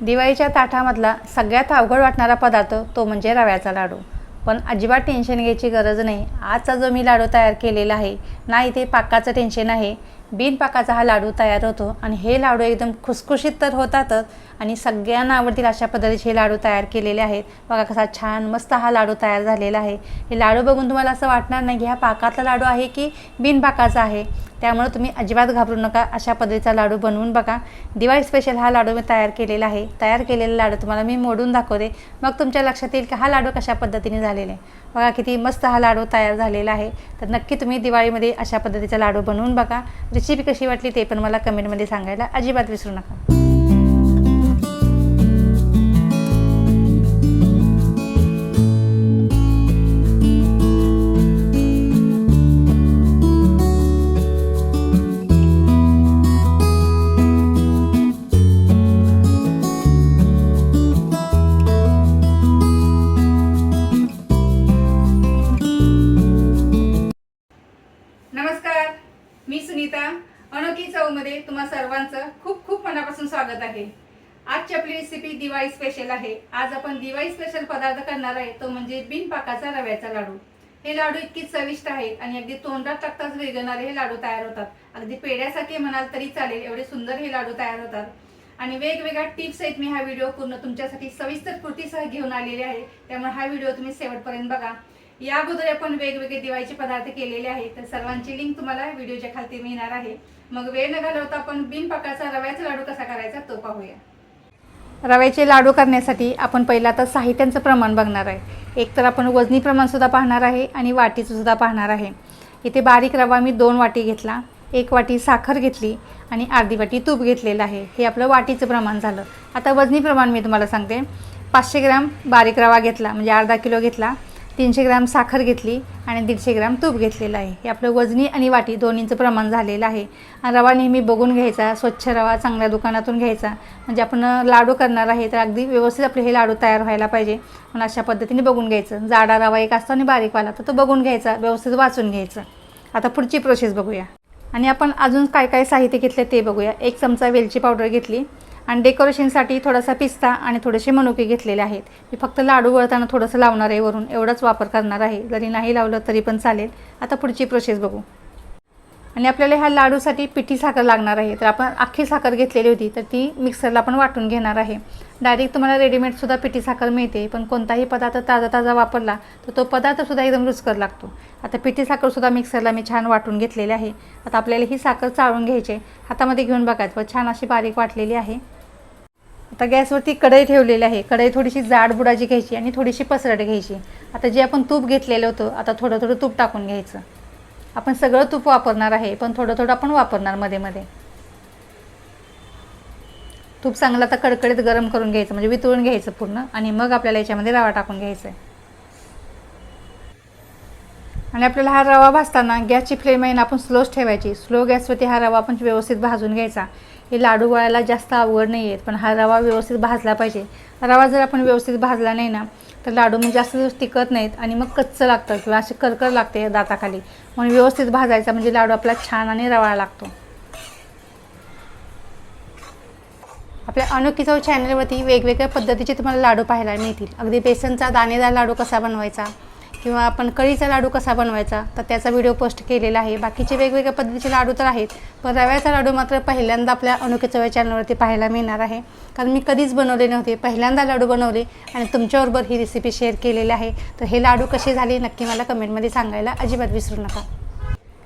दिवाळीच्या ताटामधला सगळ्यात अवघड वाटणारा पदार्थ तो म्हणजे रव्याचा लाडू. पण अजिबात टेन्शन घ्यायची गरज नाही. आजचा जो मी लाडू तयार केलेला आहे ना इथे पाकाचं टेन्शन आहे बिन पाकाचा हा लाडू तयार होतो आणि हे लाडू एकदम खुसखुशीत तर होतातच आणि सगळ्यांना आवडतील अशा पद्धतीचे हे लाडू तयार केलेले आहेत. बघा कसा छान मस्त हा लाडू तयार झालेला आहे. हे लाडू बघून तुम्हाला असं वाटणार नाही की हा पाकातला लाडू आहे की बिनपाकाचा आहे. त्यामुळे तुम्ही अजिबात घाबरू नका. अशा पद्धतीचा लाडू बनवून बघा. दिवाळी स्पेशल हा लाडू मी तयार केलेला आहे. तयार केलेला लाडू तुम्हाला मी मोडून दाखवते. मग तुमच्या लक्षात येईल की हा लाडू कशा पद्धतीने झालेला आहे. बघा किती मस्त हा लाडू तयार झालेला आहे. तर नक्की तुम्ही दिवाळीमध्ये अशा पद्धतीचा लाडू बनवून बघा. रेसिपी कशी वाटली ते पण मला कमेंटमध्ये सांगायला अजिबात विसरू नका. पदार्थ करणार आहे तो म्हणजे बिनपाकाचा रव्याचा लाडू. हे लाडू इतकी चविष्ट आहेत आणि अगदी तोंडात टाकताच विरघळणारे हे लाडू तयार होतात. अगदी पेड्यासारखे म्हणाल तरी चालेल एवढे सुंदर हे लाडू तयार होतात. आणि वेगवेगळ्या टिप्स आहेत मी हा व्हिडिओ पूर्ण तुमच्यासाठी सविस्तर कृतीसह घेऊन आलेले आहे. त्यामुळे हा व्हिडिओ तुम्ही शेवटपर्यंत बघा. या अगोदर आपण वेगवेगळे दिवाळीचे पदार्थ केलेले आहेत तर सर्वांची लिंक तुम्हाला व्हिडिओच्या खालती मिळणार आहे. मग वेळ न घालवता आपण बिनपाकाचा रव्याचा लाडू कसा करायचा तो पाहूया. रव्याचे लाडू करण्यासाठी आपण पहिला तर साहित्यांचं प्रमाण बघणार आहे. एक तर आपण वजनी प्रमाणसुद्धा पाहणार आहे आणि वाटीचंसुद्धा पाहणार आहे. इथे बारीक रवा मी दोन वाटी घेतला एक वाटी साखर घेतली आणि अर्धी वाटी तूप घेतलेलं आहे. हे आपलं वाटीचं प्रमाण झालं. आता वजनी प्रमाण मी तुम्हाला सांगते. पाचशे ग्राम बारीक रवा घेतला म्हणजे अर्धा किलो घेतला. तीनशे ग्रॅम साखर घेतली आणि दीडशे ग्रॅम तूप घेतलेलं आहे. हे आपलं वजनी आणि वाटी दोन्हीचं प्रमाण झालेलं आहे. आणि रवा नेहमी बघून घ्यायचा स्वच्छ रवा चांगल्या दुकानातून घ्यायचा. म्हणजे आपण लाडू करणार आहे तर अगदी व्यवस्थित आपले हे लाडू तयार व्हायला पाहिजे. म्हणून अशा पद्धतीने बघून घ्यायचं. जाडा रवा एक असतो आणि बारीकवाला तर तो बघून घ्यायचा व्यवस्थित वाचून घ्यायचं. आता पुढची प्रोसेस बघूया. आणि आपण अजून काय काय साहित्य घेतलं ते बघूया. एक चमचा वेलची पावडर घेतली. आणि डेकोरेशनसाठी थोडासा पिस्ता आणि थोडेसे मनुके घेतलेले आहेत. मी फक्त लाडू वळताना थोडंसं लावणार आहे वरून. एवढाच वापर करणार आहे. जरी नाही लावलं तरी पण चालेल. आता पुढची प्रोसेस बघू. आणि आपल्याला ह्या लाडूसाठी पिठी साखर लागणार आहे. तर आपण अख्खी साखर घेतलेली होती. तर ती मिक्सरला आपण वाटून घेणार आहे. डायरेक्ट तुम्हाला रेडीमेडसुद्धा पिठी साखर मिळते. पण कोणताही पदार्थ ताजा ताजा वापरला तर तो पदार्थसुद्धा एकदम रुचकर लागतो. आता पिठी साखरसुद्धा मिक्सरला मी छान वाटून घेतलेली आहे. आता आपल्याला ही साखर चाळून घ्यायची आहे. हातामध्ये घेऊन बघायचं छान अशी बारीक वाटलेली आहे. आता गॅसवरती कढई ठेवलेली आहे. कढई थोडीशी जाड बुडाची घ्यायची आणि थोडीशी पसरट घ्यायची. आता जे आपण तूप घेतलेलं होतं आता थोडं थोडं तूप टाकून घ्यायचं. आपण सगळं तूप वापरणार आहे पण थोडं थोडं आपण वापरणार मध्ये मध्ये. तूप चांगलं आता कडकडीत गरम करून घ्यायचं म्हणजे वितळून घ्यायचं पूर्ण आणि मग आपल्याला याच्यामध्ये रवा टाकून घ्यायचा आहे आणि आपल्याला हा रवा भाजताना गॅसची फ्लेम आहे ना आपण स्लोच ठेवायची. स्लो गॅसवरती हा रवा आपण व्यवस्थित भाजून घ्यायचा. हे लाडू वळायला जास्त अवघड नाही आहेत पण हा रवा व्यवस्थित भाजला पाहिजे. रवा जर आपण व्यवस्थित भाजला नाही ना तर लाडू मग जास्त दिवस टिकत नाहीत आणि मग कच्चं लागतं किंवा असे करकर लागते दाताखाली. म्हणून व्यवस्थित भाजायचा म्हणजे लाडू आपला छान आणि रवाळा लागतो. आपल्या अनोखी चव चॅनलवरती वेगवेगळ्या पद्धतीचे तुम्हाला लाडू पाहायला मिळतील. अगदी बेसनचा दाणेदार लाडू कसा बनवायचा? किंवा आपण कळीचा लाडू कसा बनवायचा तर त्याचा व्हिडिओ पोस्ट केलेला आहे. बाकीचे वेगवेगळ्या पद्धतीचे लाडू तर आहेत पण रव्याचा लाडू मात्र पहिल्यांदा आपल्या अनोखी चव चॅनलवरती पाहायला मिळणार आहे. कारण मी कधीच बनवले नव्हते पहिल्यांदा लाडू बनवले आणि तुमच्याबरोबर ही रेसिपी शेअर केलेली आहे. तर हे लाडू कसे झाले नक्की मला कमेंटमध्ये सांगायला अजिबात विसरू नका.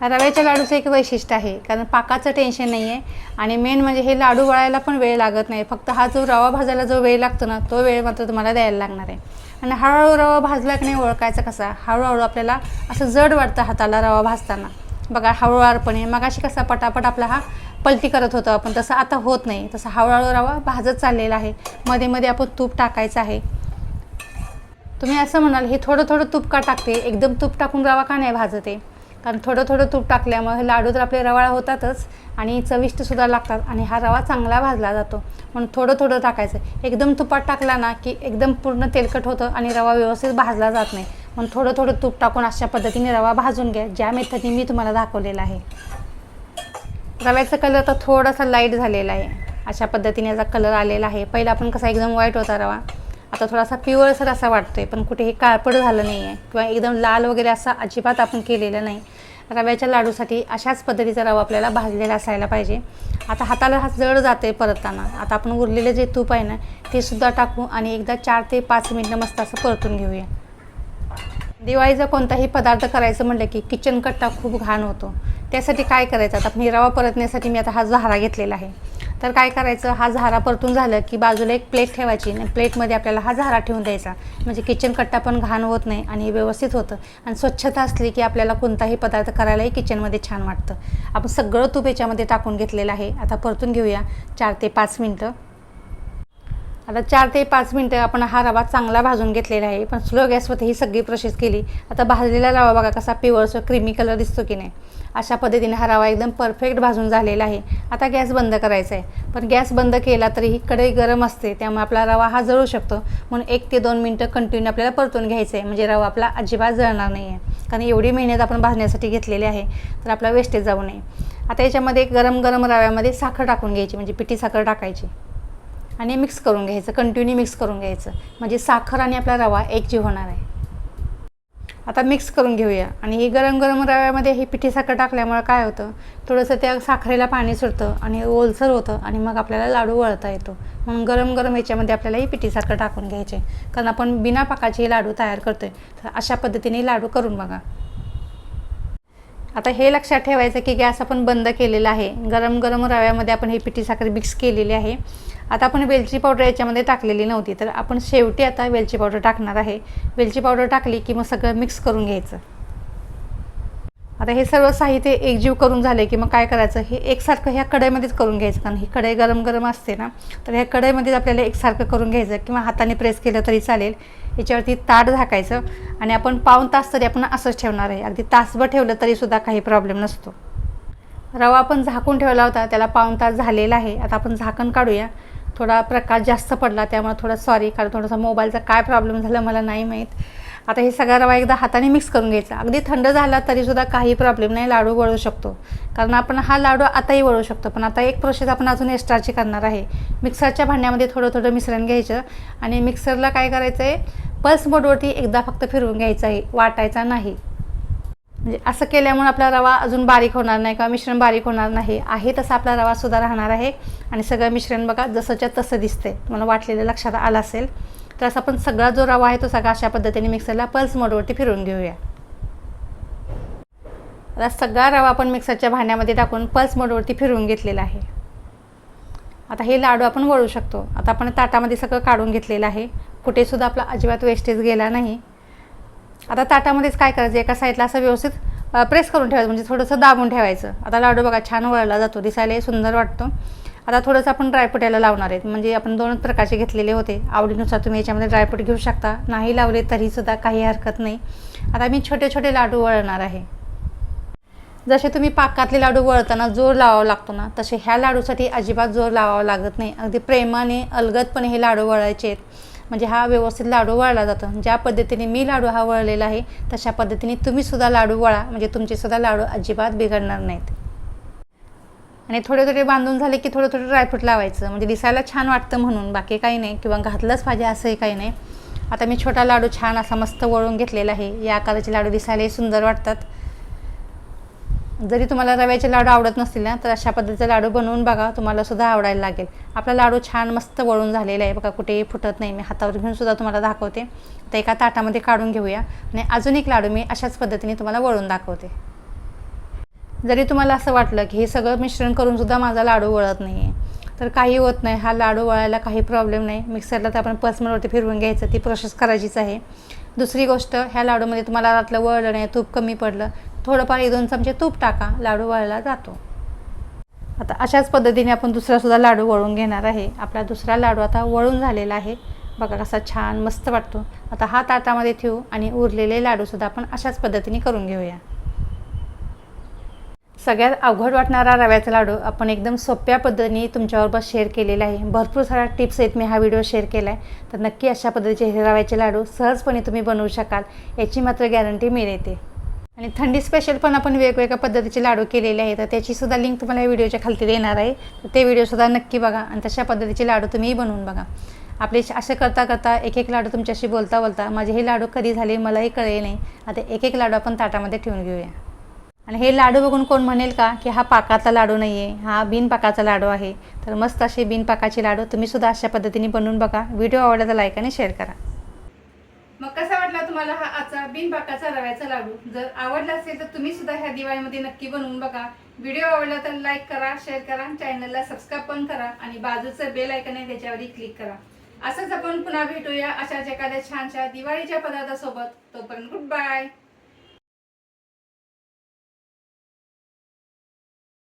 रव्याच्या लाडूचं एक वैशिष्ट्य आहे कारण पाकाचं टेन्शन नाही आहे आणि मेन म्हणजे हे लाडू वळायला पण वेळ लागत नाही. फक्त हा जो रवा भाजायला जो वेळ लागतो ना तो वेळ मात्र तुम्हाला द्यायला लागणार आहे. आणि हळूहळू रवा भाजला की नाही ओळखायचा कसा? हळूहळू आपल्याला असं जड वाटतं हाताला रवा भाजताना. बघा हळूहळूपणे मग अशी कसा पटापट आपला हा पलटी करत होतो आपण तसं आता होत नाही. तसं हळूहळू रवा भाजत चाललेला आहे. मध्ये मध्ये आपण तूप टाकायचं आहे. तुम्ही असं म्हणाल हे थोडं थोडं तूप का टाकते? एकदम तूप टाकून रवा का नाही भाजते? कारण थोडं थोडं तूप टाकल्यामुळे लाडू तर आपले रवाळा होतातच आणि चविष्टसुद्धा लागतात आणि हा रवा चांगला भाजला जातो. म्हणून थोडं थोडं टाकायचं. एकदम तुपात टाकला ना की एकदम पूर्ण तेलकट होतं आणि रवा व्यवस्थित भाजला जात नाही. म्हणून थोडं थोडं तूप टाकून अशा पद्धतीने रवा भाजून घ्या. ज्या मेथडने मी तुम्हाला दाखवलेला आहे. रव्याचा कलर आता थोडासा लाइट झालेला आहे. अशा पद्धतीने याचा कलर आलेला आहे. पहिला आपण कसा एकदम वाईट होता रवा. आता थोडासा पिवळसर असा वाटतो आहे पण कुठेही काळपड झालं नाही आहे किंवा एकदम लाल वगैरे असा अजिबात आपण केलेलं नाही. रव्याच्या लाडूसाठी अशाच पद्धतीचा रवा आपल्याला भाजलेला असायला पाहिजे. आता हाताला हा जड जाते परतताना आता आपण उरलेलं जे तूप आहे ना ते सुद्धा टाकू आणि एकदा चार ते पाच मिनटं मस्त असं परतून घेऊया. दिवाळीचा कोणताही पदार्थ करायचं म्हटलं की किचन कट्टा खूप घाण होतो. त्यासाठी काय करायचं? आता आपण रवा परतण्यासाठी मी आता हा झारा घेतलेला आहे. तर काय करायचं? हा झारा परतून झालं की बाजूला एक प्लेट ठेवायची आणि प्लेटमध्ये आपल्याला हा झारा ठेवून द्यायचा. म्हणजे किचन कट्टा पण घाण होत नाही आणि व्यवस्थित होतं. आणि स्वच्छता असली की आपल्याला कोणताही पदार्थ करायलाही किचनमध्ये छान वाटतं. आपण सगळं तूप याच्यामध्ये टाकून घेतलेलं आहे. आता परतून घेऊया. चार ते पाच मिनटं. आता चार ते पाच मिनटं आपण हा रवा चांगला भाजून घेतलेला आहे. पण स्लो गॅसवरती ही सगळी प्रोसेस केली. आता भाजलेला रवा बघा कसा पिवळसर क्रीमी कलर दिसतो की नाही. अशा पद्धतीने हा रवा एकदम परफेक्ट भाजून झालेला आहे. आता गॅस बंद करायचा आहे पण गॅस बंद केला तरी ही कढई गरम असते त्यामुळे आपला रवा हा जळू शकतो. म्हणून एक ते दोन मिनटं कंटिन्यू आपल्याला परतून घ्यायचं आहे म्हणजे रवा आपला अजिबात जळणार नाही आहे कारण एवढी मेहनत आपण भाजण्यासाठी घेतलेली आहे तर आपला वेस्टेज जाऊ नये. आता याच्यामध्ये गरम गरम रव्यामध्ये साखर टाकून घ्यायची म्हणजे पिठी साखर टाकायची. आणि मिक्स करून घ्यायचं कंटिन्यू मिक्स करून घ्यायचं. म्हणजे साखर आणि आपला रवा एकजीव होणार आहे. आता मिक्स करून घेऊया. आणि ही गरम गरम रव्यामध्ये ही पिठी साखर टाकल्यामुळे काय होतं? थोडंसं त्या साखरेला पाणी सुटतं आणि ओलसर होतं आणि मग आपल्याला लाडू वळता येतो. म्हणून गरम गरम ह्याच्यामध्ये आपल्याला ही पिठी साखर टाकून घ्यायचे. कारण आपण बिना पाकाचे हे लाडू तयार करतोय. तर अशा पद्धतीने लाडू करून बघा. आता हे लक्षात ठेवायचं की गॅस आपण बंद केलेला आहे. गरम गरम रव्यामध्ये आपण हे पिठी साखर मिक्स केलेली आहे. आता आपण वेलची पावडर याच्यामध्ये टाकलेली नव्हती तर आपण शेवटी आता वेलची पावडर टाकणार आहे. वेलची पावडर टाकली की मग सगळं मिक्स करून घ्यायचं. आता हे सर्व साहित्य एकजीव करून झाले की मग काय करायचं? हे एकसारखं ह्या कढईमध्येच करून घ्यायचं. कारण ही कढई गरम गरम असते ना तर ह्या कढईमध्येच आपल्याला एकसारखं करून घ्यायचं. किंवा हाताने प्रेस केलं तरी चालेल. याच्यावरती ताट झाकायचं आणि आपण पाऊन तास तरी आपण असंच ठेवणार आहे. अगदी तासभर ठेवलं तरीसुद्धा काही प्रॉब्लेम नसतो. रवा आपण झाकून ठेवला होता त्याला पाऊन तास झालेला आहे. आता आपण झाकण काढूया. थोडा प्रकाश जास्त पडला त्यामुळे थोडा सॉरी कारण थोडासा मोबाईलचा काय प्रॉब्लेम झाला मला नाही माहीत. आता हे सगळा रवा एकदा हाताने मिक्स करून घ्यायचा. अगदी थंड झाला तरीसुद्धा काही प्रॉब्लेम नाही लाडू वळू शकतो. कारण आपण हा लाडू आताही वळू शकतो. पण आता एक प्रोसेस आपण अजून एक्स्ट्राची करणार आहे. मिक्सरच्या भांड्यामध्ये थोडं थोडं मिश्रण घ्यायचं आणि मिक्सरला काय करायचं आहे पल्स मोडवरती एकदा फक्त फिरवून घ्यायचं आहे. वाटायचा नाही. म्हणजे असं केल्यामुळे आपला रवा अजून बारीक होणार नाही किंवा मिश्रण बारीक होणार नाही. आहे तसा आपला रवासुद्धा राहणार आहे. आणि सगळं मिश्रण बघा जसंच्या तसं दिसतंय. मला वाटलेलं लक्षात आलं असेल. तर असं आपण सगळा जो रवा आहे तो सगळा अशा पद्धतीने मिक्सरला पल्स मोडवरती फिरवून घेऊया. आता सगळा रवा आपण मिक्सरच्या भांड्यामध्ये टाकून पल्स मोडवरती फिरवून घेतलेला आहे. आता हे लाडू आपण वळू शकतो. आता आपण ताटामध्ये सगळं काढून घेतलेलं आहे. कुठेसुद्धा आपला अजिबात वेस्टेज गेला नाही. आता ताटामध्येच काय करायचं? एका साईडला असं व्यवस्थित प्रेस करून ठेवायचं. म्हणजे थोडंसं दाबून ठेवायचं. आता लाडू बघा छान वळला जातो. दिसायलाही सुंदर वाटतो. आता थोडंसं आपण ड्रायफ्रूट याला लावणार आहेत. म्हणजे आपण दोनच प्रकारचे घेतलेले होते. आवडीनुसार तुम्ही याच्यामध्ये ड्रायफ्रूट घेऊ शकता. नाही लावले तरीसुद्धा काही हरकत नाही. आता मी छोटे छोटे लाडू वळणार आहे. जसे तुम्ही पाकातले लाडू वळताना जोर लावावा लागतो ना तसे ह्या लाडूसाठी अजिबात जोर लावावा लागत नाही. अगदी प्रेमाने अलगदपणे हे लाडू वळायचे आहेत. म्हणजे हा व्यवस्थित लाडू वळला जातो. ज्या पद्धतीने मी लाडू हा वळलेला आहे तशा पद्धतीने तुम्हीसुद्धा लाडू वळा. म्हणजे तुमचेसुद्धा लाडू अजिबात बिघडणार नाहीत. आणि थोडे थोडे बांधून झाले की थोडं थोडं ड्रायफ्रूट लावायचं. म्हणजे दिसायला छान वाटतं म्हणून बाकी काही नाही. किंवा घातलंच पाहिजे असंही काही नाही. आता मी छोटा लाडू छान असा मस्त वळून घेतलेला आहे. या आकाराचे लाडू दिसायलाही सुंदर वाटतात. जरी तुम्हाला रव्याचे लाडू आवडत नसतील ना तर अशा पद्धतीचे लाडू बनवून बघा. तुम्हाला सुद्धा आवडायला लागेल. आपला लाडू छान मस्त वळून झालेला आहे. बघा कुठेही फुटत नाही. मी हातावर घेऊन सुद्धा तुम्हाला दाखवते. तर एका ताटामध्ये काढून घेऊया. आणि अजून एक लाडू मी अशाच पद्धतीने तुम्हाला वळून दाखवते. जरी तुम्हाला असं वाटलं की हे सगळं मिश्रण करून सुद्धा माझा लाडू वळत नाही आहे तर काही होत नाही. हा लाडू वळायला काही प्रॉब्लेम नाही. मिक्सरला तर आपण पल्समोडवरती फिरवून घ्यायचं. ती प्रोसेस करायचीच आहे. दुसरी गोष्ट ह्या लाडूमध्ये तुम्हाला रातलं वळलं नाही तूप कमी पडलं. थोडंफार एक दोन चमचे तूप टाका. लाडू वळला जातो. आता अशाच पद्धतीने आपण दुसरासुद्धा लाडू वळून घेणार आहे. आपला दुसरा लाडू आता वळून झालेला आहे. बघा कसा छान मस्त वाटतो. आता हा ताटामध्ये ठेवू आणि उरलेले लाडूसुद्धा आपण अशाच पद्धतीने करून घेऊया. सगळ्यात अवघड वाटणारा रव्याचा लाडू आपण एकदम सोप्या पद्धतीने तुमच्याबरोबर शेअर केलेला आहे. भरपूर साऱ्या टिप्स आहेत मी हा व्हिडिओ शेअर केला आहे तर नक्की अशा पद्धतीचे हे रव्याचे लाडू सहजपणे तुम्ही बनवू शकाल याची मात्र गॅरंटी मिळते. आणि थंडी स्पेशल पण आपण वेगवेगळ्या पद्धतीचे लाडू केलेले आहेत तर त्याचीसुद्धा लिंक तुम्हाला या व्हिडिओच्या खालती देणार आहे. तर ते व्हिडिओसुद्धा नक्की बघा आणि तशा पद्धतीचे लाडू तुम्ही बनवून बघा. आपले असं करता करता एक एक लाडू तुमच्याशी बोलता बोलता माझे हे लाडू कधी झाले मलाही कळले नाही. आता एक एक लाडू आपण ताटामध्ये ठेवून घेऊया. आणि हे लाडू बघून कोण म्हणेल का की हा पाकाचा लाडू नाही आहे हा बिनपाकाचा लाडू आहे. तर मस्त असे बिनपाकाचे लाडू तुम्हीसुद्धा अशा पद्धतीने बनवून बघा. व्हिडिओ आवडला तर लाईक आणि शेअर करा. मग कसा वाटला तुम्हाला हा आजचा बिनपाकाचा रव्याचा लाडू? जर आवडला असेल तर तुम्ही सुद्धा ह्या दिवाळीमध्ये नक्की बनवून बघा. व्हिडिओ आवडला तर लाईक करा शेअर करा चॅनलला सबस्क्राईब पण करा आणि बाजूचं बेल ऐकन आहे त्याच्यावरही क्लिक करा. असंच आपण पुन्हा भेटूया अशाच एखाद्या छानशा दिवाळीच्या पदार्थासोबत. तोपर्यंत गुड बाय